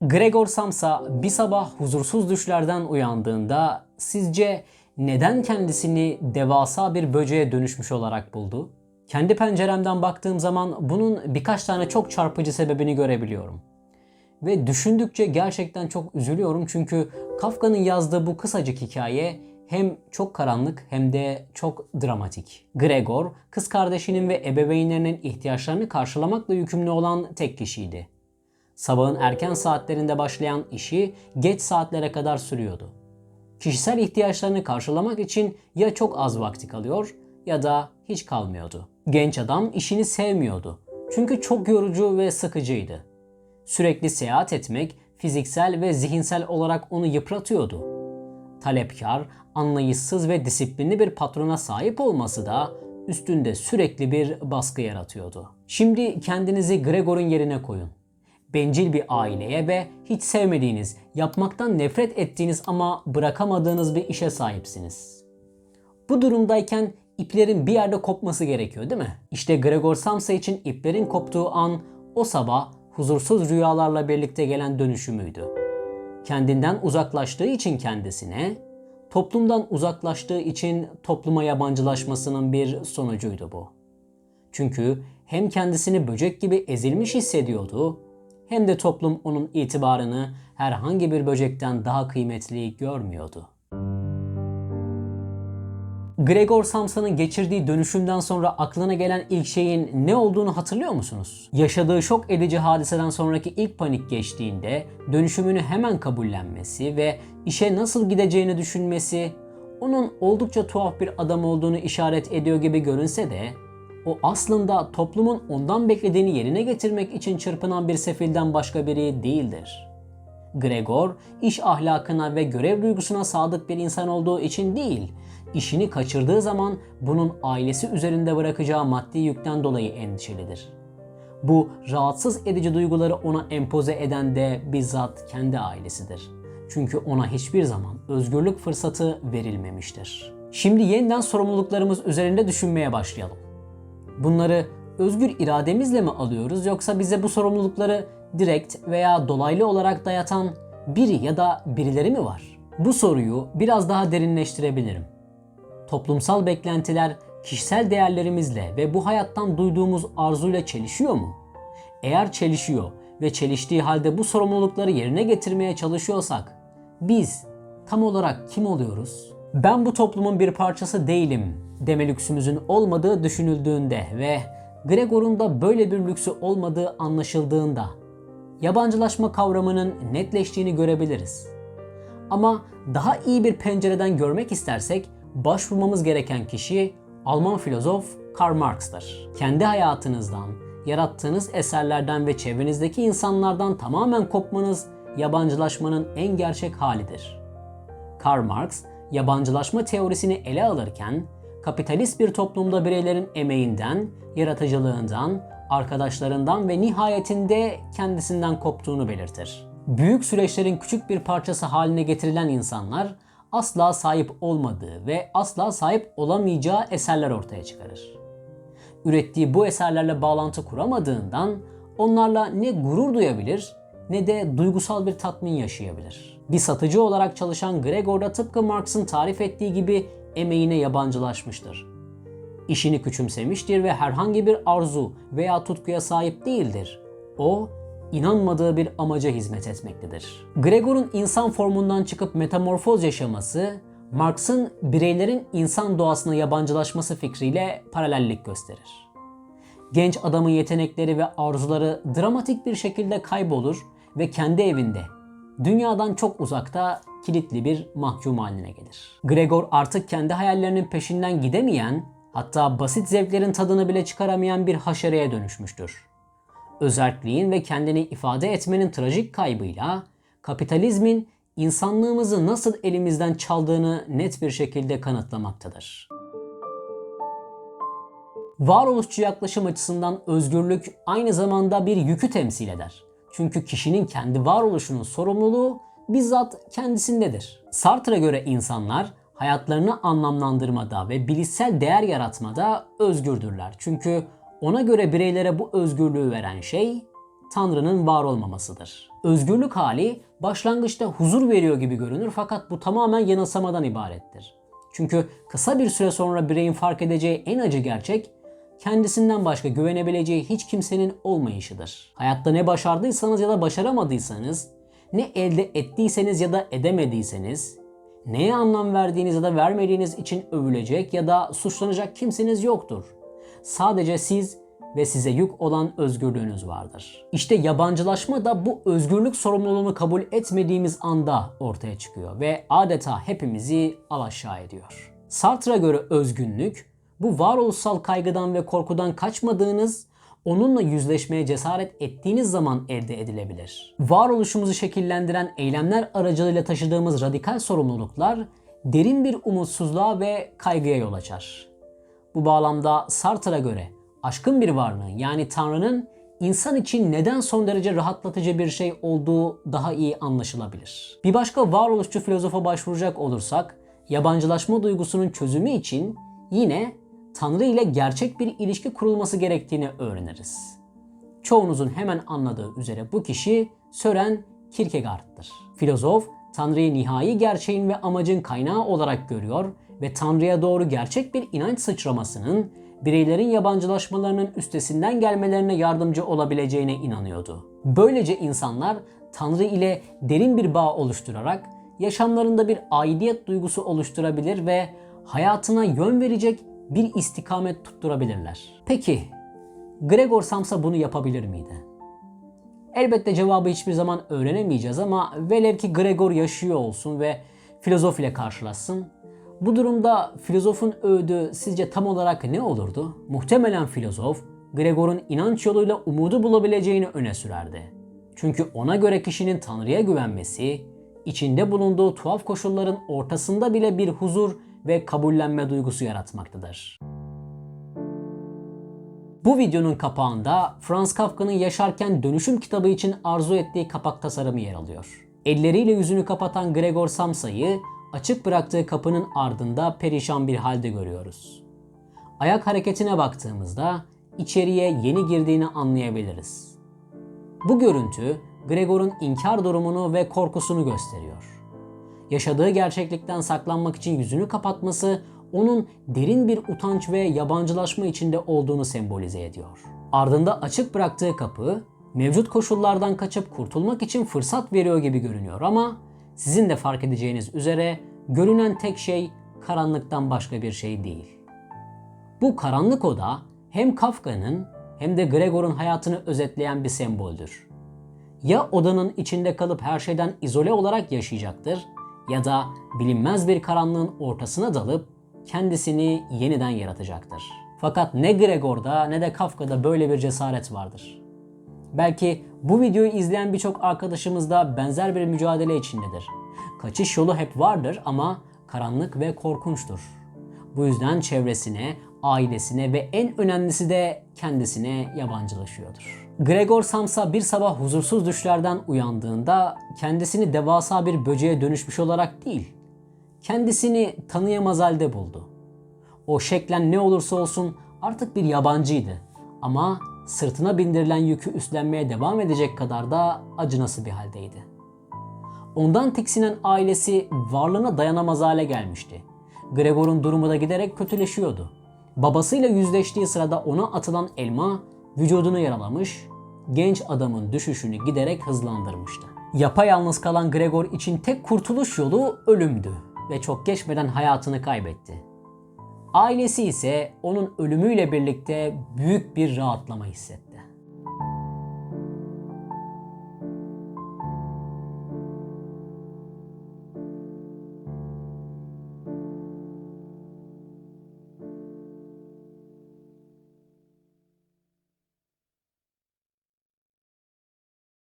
Gregor Samsa bir sabah huzursuz düşlerden uyandığında sizce neden kendisini devasa bir böceğe dönüşmüş olarak buldu? Kendi penceremden baktığım zaman bunun birkaç tane çok çarpıcı sebebini görebiliyorum. Ve düşündükçe gerçekten çok üzülüyorum çünkü Kafka'nın yazdığı bu kısacık hikaye hem çok karanlık hem de çok dramatik. Gregor, kız kardeşinin ve ebeveynlerinin ihtiyaçlarını karşılamakla yükümlü olan tek kişiydi. Sabahın erken saatlerinde başlayan işi geç saatlere kadar sürüyordu. Kişisel ihtiyaçlarını karşılamak için ya çok az vakti kalıyor ya da hiç kalmıyordu. Genç adam işini sevmiyordu. Çünkü çok yorucu ve sıkıcıydı. Sürekli seyahat etmek fiziksel ve zihinsel olarak onu yıpratıyordu. Talepkar, anlayışsız ve disiplinli bir patrona sahip olması da üstünde sürekli bir baskı yaratıyordu. Şimdi kendinizi Gregor'un yerine koyun. Bencil bir aileye ve hiç sevmediğiniz, yapmaktan nefret ettiğiniz ama bırakamadığınız bir işe sahipsiniz. Bu durumdayken iplerin bir yerde kopması gerekiyor değil mi? İşte Gregor Samsa için iplerin koptuğu an o sabah huzursuz rüyalarla birlikte gelen dönüşümüydü. Kendinden uzaklaştığı için kendisine, toplumdan uzaklaştığı için topluma yabancılaşmasının bir sonucuydu bu. Çünkü hem kendisini böcek gibi ezilmiş hissediyordu hem de toplum onun itibarını herhangi bir böcekten daha kıymetli görmüyordu. Gregor Samsa'nın geçirdiği dönüşümden sonra aklına gelen ilk şeyin ne olduğunu hatırlıyor musunuz? Yaşadığı şok edici hadiseden sonraki ilk panik geçtiğinde dönüşümünü hemen kabullenmesi ve işe nasıl gideceğini düşünmesi onun oldukça tuhaf bir adam olduğunu işaret ediyor gibi görünse de o aslında toplumun ondan beklediğini yerine getirmek için çırpınan bir sefilden başka biri değildir. Gregor, iş ahlakına ve görev duygusuna sadık bir insan olduğu için değil, işini kaçırdığı zaman bunun ailesi üzerinde bırakacağı maddi yükten dolayı endişelidir. Bu rahatsız edici duyguları ona empoze eden de bizzat kendi ailesidir. Çünkü ona hiçbir zaman özgürlük fırsatı verilmemiştir. Şimdi yeniden sorumluluklarımız üzerinde düşünmeye başlayalım. Bunları özgür irademizle mi alıyoruz yoksa bize bu sorumlulukları direkt veya dolaylı olarak dayatan biri ya da birileri mi var? Bu soruyu biraz daha derinleştirebilirim. Toplumsal beklentiler kişisel değerlerimizle ve bu hayattan duyduğumuz arzuyla çelişiyor mu? Eğer çelişiyor ve çeliştiği halde bu sorumlulukları yerine getirmeye çalışıyorsak biz tam olarak kim oluyoruz? Ben bu toplumun bir parçası değilim deme lüksümüzün olmadığı düşünüldüğünde ve Gregor'un da böyle bir lüksü olmadığı anlaşıldığında yabancılaşma kavramının netleştiğini görebiliriz. Ama daha iyi bir pencereden görmek istersek başvurmamız gereken kişi Alman filozof Karl Marx'tır. Kendi hayatınızdan, yarattığınız eserlerden ve çevrenizdeki insanlardan tamamen kopmanız yabancılaşmanın en gerçek halidir. Karl Marx, yabancılaşma teorisini ele alırken kapitalist bir toplumda bireylerin emeğinden, yaratıcılığından, arkadaşlarından ve nihayetinde kendisinden koptuğunu belirtir. Büyük süreçlerin küçük bir parçası haline getirilen insanlar asla sahip olmadığı ve asla sahip olamayacağı eserler ortaya çıkarır. Ürettiği bu eserlerle bağlantı kuramadığından onlarla ne gurur duyabilir ne de duygusal bir tatmin yaşayabilir. Bir satıcı olarak çalışan Gregor da tıpkı Marx'ın tarif ettiği gibi emeğine yabancılaşmıştır. İşini küçümsemiştir ve herhangi bir arzu veya tutkuya sahip değildir. O, inanmadığı bir amaca hizmet etmektedir. Gregor'un insan formundan çıkıp metamorfoz yaşaması, Marx'ın bireylerin insan doğasına yabancılaşması fikriyle paralellik gösterir. Genç adamın yetenekleri ve arzuları dramatik bir şekilde kaybolur ve kendi evinde, dünyadan çok uzakta kilitli bir mahkum haline gelir. Gregor artık kendi hayallerinin peşinden gidemeyen, hatta basit zevklerin tadını bile çıkaramayan bir haşereye dönüşmüştür. Özerkliğin ve kendini ifade etmenin trajik kaybıyla kapitalizmin insanlığımızı nasıl elimizden çaldığını net bir şekilde kanıtlamaktadır. Varoluşçu yaklaşım açısından özgürlük aynı zamanda bir yükü temsil eder. Çünkü kişinin kendi varoluşunun sorumluluğu bizzat kendisindedir. Sartre'a göre insanlar hayatlarını anlamlandırmada ve bilişsel değer yaratmada özgürdürler. Çünkü ona göre bireylere bu özgürlüğü veren şey Tanrı'nın var olmamasıdır. Özgürlük hali başlangıçta huzur veriyor gibi görünür fakat bu tamamen yanılsamadan ibarettir. Çünkü kısa bir süre sonra bireyin fark edeceği en acı gerçek kendisinden başka güvenebileceği hiç kimsenin olmayışıdır. Hayatta ne başardıysanız ya da başaramadıysanız, ne elde ettiyseniz ya da edemediyseniz, neye anlam verdiğiniz ya da vermediğiniz için övülecek ya da suçlanacak kimseniz yoktur. Sadece siz ve size yük olan özgürlüğünüz vardır. İşte yabancılaşma da bu özgürlük sorumluluğunu kabul etmediğimiz anda ortaya çıkıyor ve adeta hepimizi alaşağı ediyor. Sartre'a göre özgünlük, bu varoluşsal kaygıdan ve korkudan kaçmadığınız, onunla yüzleşmeye cesaret ettiğiniz zaman elde edilebilir. Varoluşumuzu şekillendiren eylemler aracılığıyla taşıdığımız radikal sorumluluklar derin bir umutsuzluğa ve kaygıya yol açar. Bu bağlamda Sartre'a göre aşkın bir varlığın yani Tanrı'nın insan için neden son derece rahatlatıcı bir şey olduğu daha iyi anlaşılabilir. Bir başka varoluşçu filozofa başvuracak olursak, yabancılaşma duygusunun çözümü için yine Tanrı ile gerçek bir ilişki kurulması gerektiğini öğreniriz. Çoğunuzun hemen anladığı üzere bu kişi Sören Kierkegaard'tır. Filozof, Tanrı'yı nihai gerçeğin ve amacın kaynağı olarak görüyor ve Tanrı'ya doğru gerçek bir inanç sıçramasının bireylerin yabancılaşmalarının üstesinden gelmelerine yardımcı olabileceğine inanıyordu. Böylece insanlar Tanrı ile derin bir bağ oluşturarak yaşamlarında bir aidiyet duygusu oluşturabilir ve hayatına yön verecek bir istikamet tutturabilirler. Peki Gregor Samsa bunu yapabilir miydi? Elbette cevabı hiçbir zaman öğrenemeyeceğiz ama velev ki Gregor yaşıyor olsun ve filozof ile karşılaşsın. Bu durumda filozofun öğüdü sizce tam olarak ne olurdu? Muhtemelen filozof Gregor'un inanç yoluyla umudu bulabileceğini öne sürerdi. Çünkü ona göre kişinin Tanrı'ya güvenmesi, içinde bulunduğu tuhaf koşulların ortasında bile bir huzur ve kabullenme duygusu yaratmaktadır. Bu videonun kapağında Franz Kafka'nın Yaşarken Dönüşüm kitabı için arzu ettiği kapak tasarımı yer alıyor. Elleriyle yüzünü kapatan Gregor Samsa'yı açık bıraktığı kapının ardında perişan bir halde görüyoruz. Ayak hareketine baktığımızda içeriye yeni girdiğini anlayabiliriz. Bu görüntü Gregor'un inkar durumunu ve korkusunu gösteriyor. Yaşadığı gerçeklikten saklanmak için yüzünü kapatması onun derin bir utanç ve yabancılaşma içinde olduğunu sembolize ediyor. Ardında açık bıraktığı kapı mevcut koşullardan kaçıp kurtulmak için fırsat veriyor gibi görünüyor ama sizin de fark edeceğiniz üzere görünen tek şey karanlıktan başka bir şey değil. Bu karanlık oda hem Kafka'nın hem de Gregor'un hayatını özetleyen bir semboldür. Ya odanın içinde kalıp her şeyden izole olarak yaşayacaktır ya da bilinmez bir karanlığın ortasına dalıp kendisini yeniden yaratacaktır. Fakat ne Gregor'da ne de Kafka'da böyle bir cesaret vardır. Belki bu videoyu izleyen birçok arkadaşımız da benzer bir mücadele içindedir. Kaçış yolu hep vardır ama karanlık ve korkunçtur. Bu yüzden çevresine, ailesine ve en önemlisi de kendisine yabancılaşıyordur. Gregor Samsa bir sabah huzursuz düşlerden uyandığında kendisini devasa bir böceğe dönüşmüş olarak değil, kendisini tanıyamaz halde buldu. O şeklen ne olursa olsun artık bir yabancıydı ama sırtına bindirilen yükü üstlenmeye devam edecek kadar da acınası bir haldeydi. Ondan tiksinen ailesi varlığına dayanamaz hale gelmişti. Gregor'un durumu da giderek kötüleşiyordu. Babasıyla yüzleştiği sırada ona atılan elma vücudunu yaralamış, genç adamın düşüşünü giderek hızlandırmıştı. Yapayalnız kalan Gregor için tek kurtuluş yolu ölümdü ve çok geçmeden hayatını kaybetti. Ailesi ise onun ölümüyle birlikte büyük bir rahatlama hissetti.